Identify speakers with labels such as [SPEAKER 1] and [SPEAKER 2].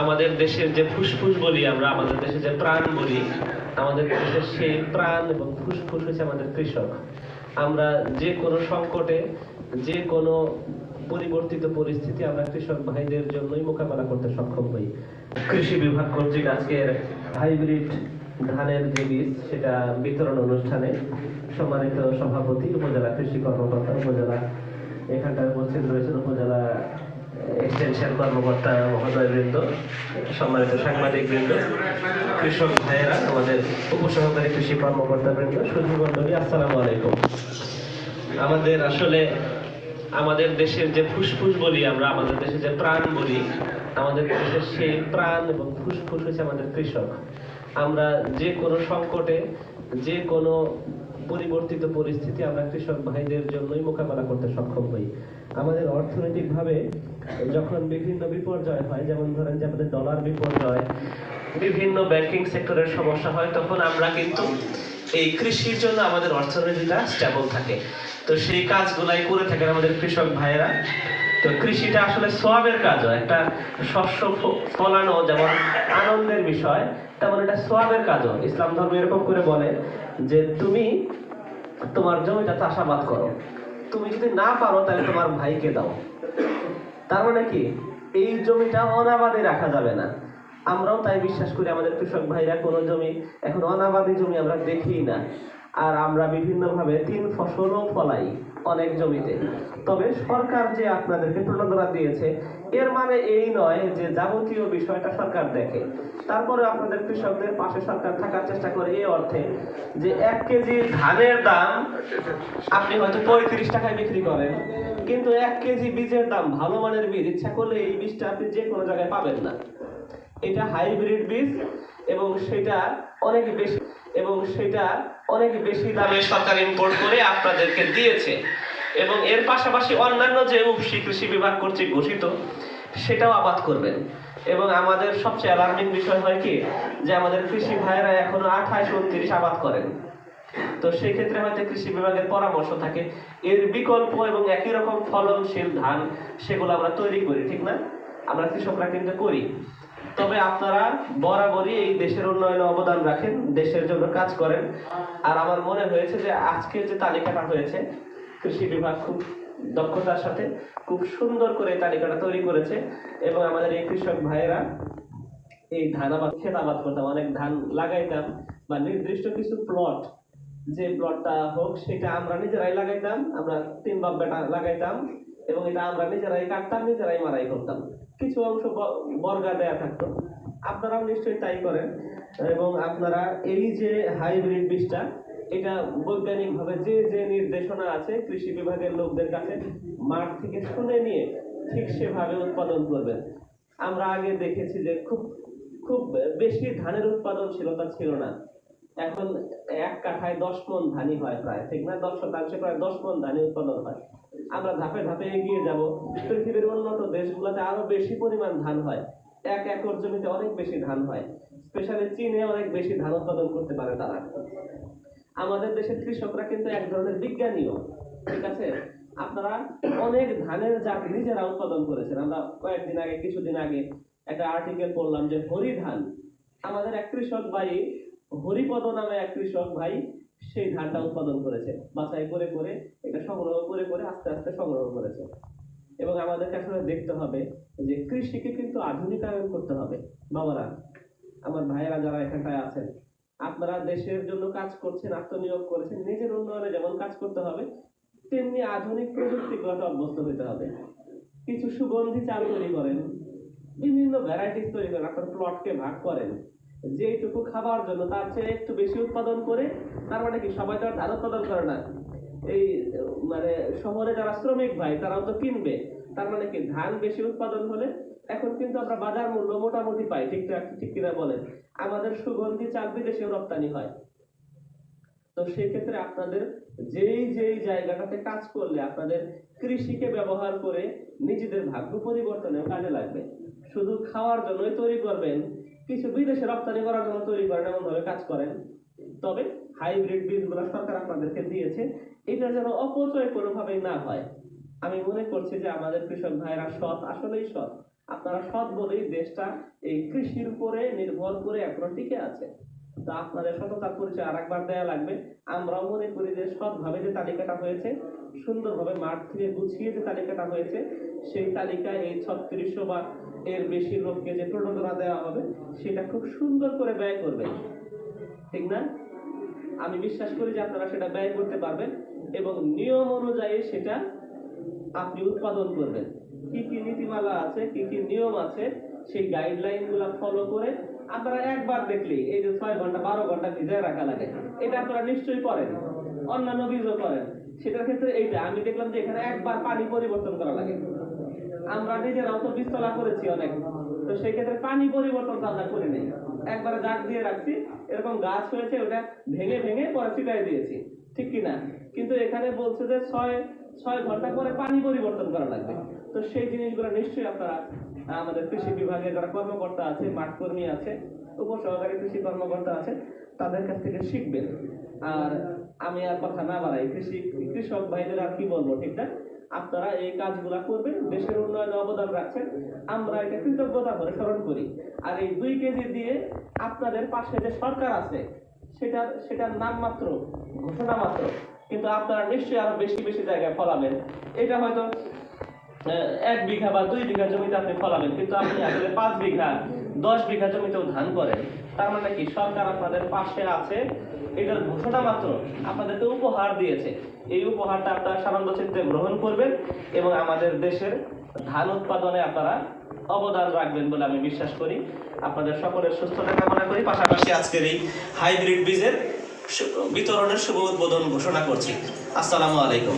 [SPEAKER 1] আমাদের দেশের যে ফুসফুস বলি আমরা, আমাদের দেশের যে প্রাণ বলি, আমাদের দেশের সেই প্রাণ এবং ফুসফুস হচ্ছে আমাদের কৃষক। আমরা যে কোনো সংকটে, যে কোনো পরিবর্তিত পরিস্থিতি আমরা কৃষক ভাইদের জন্যই মোকাবেলা করতে সক্ষম হই। কৃষি বিভাগ কর্তৃক আজকের হাইব্রিড ধানের যে বীজ, সেটা বিতরণ অনুষ্ঠানে সম্মানিত সভাপতি, উপজেলা কৃষি কর্মকর্তা, উপজেলা এক্সটেনশন কর্মকর্তা মহোদয়বৃন্দ, সম্মানিত সাংবাদিক বৃন্দ কৃষক ভাইয়েরা, আমাদের উপসহকারী কৃষি কর্মকর্তা বৃন্দ সুধী মন্ডলী আসসালামু আলাইকুম। আমাদের আসলে আমাদের দেশের যে ফুসফুস বলি আমরা, আমাদের দেশের যে প্রাণ বলি, আমাদের দেশের সেই প্রাণ এবং ফুসফুস হচ্ছে আমাদের কৃষক। আমরা যে কোনো সংকটে, যে কোনো পরিবর্তিত পরিস্থিতি আমরা কৃষক ভাইদের জন্যই মোকাবেলা করতে সক্ষম হই। আমাদের অর্থনৈতিকভাবে যখন বিভিন্ন বিপর্যয় হয়, যেমন ধরেন যে আমাদের ডলার বিপর্যয়, বিভিন্ন ব্যাংকিং সেক্টরের সমস্যা হয়, তখন আমরা কিন্তু এই কৃষির জন্য আমাদের অর্থনীতিটা স্টেবল থাকে। তো সেই কাজগুলাই করে থাকেন আমাদের কৃষক ভাইয়েরা। তো কৃষিটা আসলে সোয়াবের কাজও একটা শস্য ফলানো যেমন আনন্দের বিষয়, তেমন এটা সোয়াবের কাজও। ইসলাম ধর্ম এরকম করে বলে যে তুমি তোমার জমিটা চাষাবাদ করো। তুমি যদি না পারো তাহলে তোমার ভাইকে দাও। তার মানে কি? এই জমিটা অনাবাদে রাখা যাবে না। আমরাও তাই বিশ্বাস করি, আমাদের কৃষক ভাইরা কোনো জমি, এখন অনাবাদী জমি আমরা দেখি না। আর আমরা বিভিন্নভাবে তিন ফসলও ফলাই অনেক জমিতে। তবে সরকার যে আপনাদেরকে প্রণোদনা দিয়েছে, এর মানে এই নয় যে যাবতীয় বিষয়টা সরকার দেখে। তারপরে আপনাদের কৃষকদের পাশে সরকার থাকার চেষ্টা করে এই অর্থে যে এক কেজি ধানের দাম আপনি হয়তো পঁয়ত্রিশ টাকায় বিক্রি করেন, কিন্তু এক কেজি বীজের দাম ভালো মানের বীজ, ইচ্ছা করলে এই বীজটা আপনি যে কোনো জায়গায় পাবেন না। এটা হাইব্রিড বীজ এবং সেটা অনেক বেশি এবং সেটা অনেক বেশি দামে সরকার ইম্পোর্ট করে আপনাদেরকে দিয়েছে। এবং এর পাশাপাশি অন্যান্য যে উপসি কৃষি বিভাগ কর্তৃক ঘোষিত, সেটাও আবাদ করবেন। এবং আমাদের সবচেয়ে অ্যালার্মিং বিষয় হয় কি, যে আমাদের কৃষি ভাইয়েরা এখনও আঠাশ, উনত্রিশ আবাদ করেন। তো সেই ক্ষেত্রে হয়তো কৃষি বিভাগের পরামর্শ থাকে, এর বিকল্প এবং একই রকম ফলনশীল ধান, সেগুলো আমরা তৈরি করি, ঠিক না? আমরা কৃষকরা কিন্তু করি। তবে আপনারা বরাবরই এই দেশের উন্নয়নে অবদান রাখেন, দেশের জন্য কাজ করেন। আর আমার মনে হয়েছে যে আজকে যে তালিকাটা হয়েছে, কৃষি বিভাগ খুব দক্ষতার সাথে খুব সুন্দর করে তালিকাটা তৈরি করেছে এবং আমাদের এই কৃষক ভাইয়েরা এই ধান আবাদ, ক্ষেত আবাদ করতাম, অনেক ধান লাগাইতাম বা নির্দিষ্ট কিছু প্লট যে প্লটটা হোক, সেটা আমরা নিজেরাই লাগাইতাম, আমরা তিন বাপ বেটা লাগাইতাম। এবং এটা আমরা নিজেরাই কাটতাম, নিজেরাই মারাই করতাম। কিছু অংশ বর্গা দেয়া থাকতো। আপনারাও নিশ্চয়ই তাই করেন। এবং আপনারা এই যে হাইব্রিড বীজটা, এটা বৈজ্ঞানিকভাবে যে যে নির্দেশনা আছে কৃষি বিভাগের লোকদের কাছে, মাঠ থেকে শুনে নিয়ে ঠিক সেভাবে উৎপাদন করবেন। আমরা আগে দেখেছি যে খুব খুব বেশি ধানের উৎপাদনশীলতা ছিল না। এখন এক কাঠায় দশ মন ধানই হয় প্রায়, ঠিক না? দশ শতাংশে প্রায় দশ মন ধানই উৎপাদন হয়। আমরা ধাপে ধাপে এগিয়ে যাব। পৃথিবীর উন্নত দেশগুলোতে আরও বেশি পরিমাণ ধান হয়। এক একর জমিতে অনেক বেশি ধান হয়। স্পেশালি চীনে অনেক বেশি ধান উৎপাদন করতে পারে তারা। আমাদের দেশের কৃষকরা কিন্তু এক ধরনের বিজ্ঞানীও, ঠিক আছে? আপনারা অনেক ধানের জাত নিজেরা উৎপাদন করেছেন। আমরা কয়েকদিন আগে, কিছুদিন আগে একটা আর্টিকেল পড়লাম যে হরি ধান আমাদের এক কৃষক ভাই হরিপদ নামে এক কৃষক ভাই সেই ধানটা উৎপাদন করেছে। বাছাই করে করে, এটা সংগ্রহ করে করে আস্তে আস্তে সংগ্রহ করেছে। এবং আমাদেরকে আসলে দেখতে হবে যে কৃষিকে কিন্তু আধুনিকায়ন করতে হবে। বাবারা, আমার ভাইয়েরা যারা এখানটায় আছেন, আপনারা দেশের জন্য কাজ করছেন, আত্মনিয়োগ করেছেন, নিজের উন্নয়নে যেমন কাজ করতে হবে, তেমনি আধুনিক প্রযুক্তিগুলোতে অভ্যস্ত হতে হবে। কিছু সুগন্ধি চাল তৈরি করেন, বিভিন্ন ভ্যারাইটিস তৈরি করেন, আপনার প্লটকে ভাগ করেন। যেইটুকু খাবার জন্য তার চেয়ে একটু বেশি উৎপাদন করে, তার মানে কি সবাই তো আর উৎপাদন করে না। এই মানে শহরে যারা শ্রমিক ভাই, তারাও তো কিনবে। তার মানে কি ধান বেশি উৎপাদন হলে এখন কিন্তু আমরা বাজার মূল্য মোটামুটি পাই ঠিক ঠিক কিনা বলেন। আমাদের সুগন্ধি চাল বিদেশেও রপ্তানি হয়। তো সেই ক্ষেত্রে আপনাদের যেই যেই জায়গাটাতে কাজ করলে আপনাদের কৃষিকে ব্যবহার করে নিজেদের ভাগ্য পরিবর্তনেও কাজে লাগবে। শুধু খাওয়ার জন্যই তৈরি করবেন কিছু বিদেশে রপ্তানি করার জন্য তৈরি করেন এমন ভাবে কাজ করেন তবে হাইব্রিড বীজগুলো সরকার আপনাদেরকে দিয়েছে। এটা যেন অপচয় কোনোভাবেই না হয়। আমি মনে করছি যে আমাদের কৃষক ভাইরা সৎ, আসলেই সৎ। আপনারা সৎ বলেই দেশটা এই কৃষির উপরে নির্ভর করে এখনও টিকে আছে। তা আপনাদের সততার পরিচয় আর একবার দেওয়া লাগবে। আমরাও মনে করি যে সৎভাবে যে তালিকাটা হয়েছে, সুন্দরভাবে মাঠ থেকে গুছিয়ে যে তালিকাটা হয়েছে, সেই তালিকায় এই ছত্রিশশো বা এর বেশি লোককে যে প্রণোদনা দেওয়া হবে, সেটা খুব সুন্দর করে ব্যয় করবে ঠিক না? আমি বিশ্বাস করি যে আপনারা সেটা ব্যয় করতে পারবেন এবং নিয়ম অনুযায়ী সেটা আপনি উৎপাদন করবেন। কি কি নীতিমালা আছে, কি কি নিয়ম আছে, সেই গাইডলাইনগুলা ফলো করে আপনারা একবার দেখলেই এই যে ছয় ঘণ্টা, বারো ঘণ্টা ভিজায় রাখা লাগে, এটা আপনারা নিশ্চয়ই করেন। অন্যান্য বীজও করেন। সেটার ক্ষেত্রে এইটা, আমি দেখলাম যে এখানে একবার পানি পরিবর্তন করা লাগে। আমরা নিজেরাও তো বীজতলা করেছি অনেক। তো সেই ক্ষেত্রে পানি পরিবর্তন তো আমরা করি নাই। একবারে গাছ দিয়ে রাখছি, এরকম গাছ হয়েছে, ওটা ভেঙে ভেঙে পরে ছিটাই দিয়েছি। ঠিক কি না কিন্তু এখানে বলছে যে ছয় ছয় ঘণ্টা পরে পানি পরিবর্তন করা লাগবে। তো সেই জিনিসগুলো নিশ্চয়ই আপনারা, আমাদের কৃষি বিভাগে যারা কর্মকর্তা আছে, মাঠ কর্মী আছে, উপসহকারী কৃষি কর্মকর্তা আছে, তাদের কাছ থেকে শিখবেন। আর আমি আর কথা না বাড়াই, কৃষি, কৃষক ভাইদের আর কি বলব, ঠিক না? আপনারা এই কাজগুলা করবেন, দেশের উন্নয়নে অবদান রাখছেন, আমরা এটা কৃতজ্ঞতা করে স্মরণ করি। আর এই দুই কেজি দিয়ে আপনাদের পাশে যে সরকার আছে, সেটার সেটার নাম মাত্র, ঘোষণা মাত্র, কিন্তু আপনারা নিশ্চয়ই আরও বেশি বেশি জায়গায় ফলাবেন। এটা হয়তো এক বিঘা বা দুই বিঘা জমিতে আপনি ফলাবেন, কিন্তু আপনি আসলে পাঁচ বিঘা দশ বিঘা জমিতেও ধান করেন, তার মানে কি সরকার আপনাদের পাশে আছে। এটার ঘোষণা মাত্র আপনাদেরকে উপহার দিয়েছে। এই উপহারটা আপনারা সানন্দ চিত্তে গ্রহণ করবেন এবং আমাদের দেশের ধান উৎপাদনে আপনারা অবদান রাখবেন বলে আমি বিশ্বাস করি। আপনাদের সকলের সুস্থতা কামনা করি। পাশাপাশি আজকের এই হাইব্রিড বীজের বিতরণের শুভ উদ্বোধন ঘোষণা করছি। আসসালামু আলাইকুম।